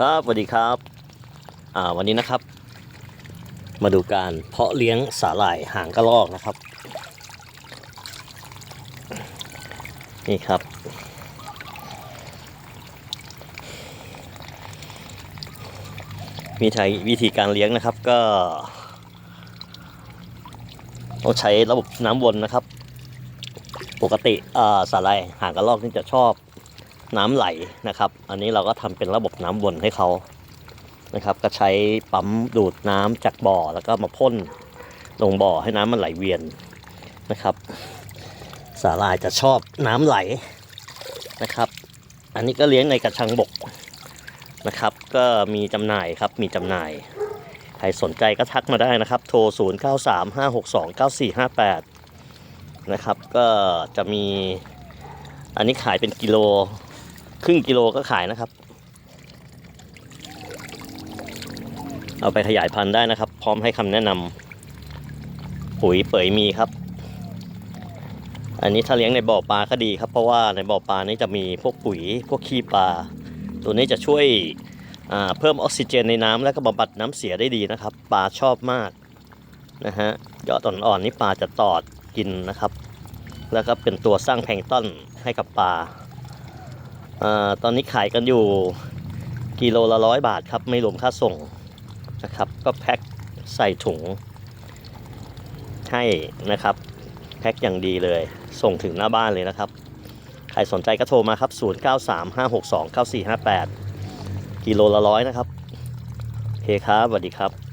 ครับสวัสดีครับ อ่า วันนี้นะครับ มาดูการเพาะเลี้ยงสาหร่ายหางกระรอกนะครับ นี่ครับ มีไทยวิธีการเลี้ยงนะครับก็ต้องใช้ระบบน้ำวนนะครับ ปกติสาหร่ายหางกระรอกนี่จะชอบ น้ำไหลนะครับ อันนี้เราก็ทำเป็นระบบน้ำวนให้เขานะครับ ก็ใช้ปั๊มดูดน้ำจากบ่อแล้วก็มาพ่นลงบ่อให้น้ำมันไหลเวียนนะครับ สาหร่ายจะชอบน้ำไหลนะครับ อันนี้ก็เลี้ยงในกระชังบกนะครับ ก็มีจำหน่ายครับมีจำหน่าย ใครสนใจก็ทักมาได้นะครับ โทร 0 9 3 5 6 2 9 4 5 8 นะครับ ก็จะมีอันนี้ขายเป็นกิโล ครึ่งกิโลก็ขายนะครับ เอาไปขยายพันธุ์ได้นะครับ พร้อมให้คำแนะนำปุ๋ยเปยมีครับ อันนี้ถ้าเลี้ยงในบ่อปลาก็ดีครับ เพราะว่าในบ่อปลานี้จะมีพวกปุ๋ยพวกขี้ปลา ตัวนี้จะช่วยเพิ่มออกซิเจนในน้ำและก็บำบัดน้ำเสียได้ดีนะครับ ปลาชอบมากนะฮะยอดอ่อนๆนี่ปลาจะตอดกินนะครับ แล้วก็เป็นตัวสร้างแพลงต้นให้กับปลา ตอนนี้ขายกันอยู่กิโลละร้อยบาทครับ ไม่รวมค่าส่งนะครับ ก็แพ็คใส่ถุงให้นะครับ แพ็คอย่างดีเลย ส่งถึงหน้าบ้านเลยนะครับ ใครสนใจก็โทรมาครับ 0935629458 กิโลละร้อยนะครับ โอเคครับสวัสดีครับ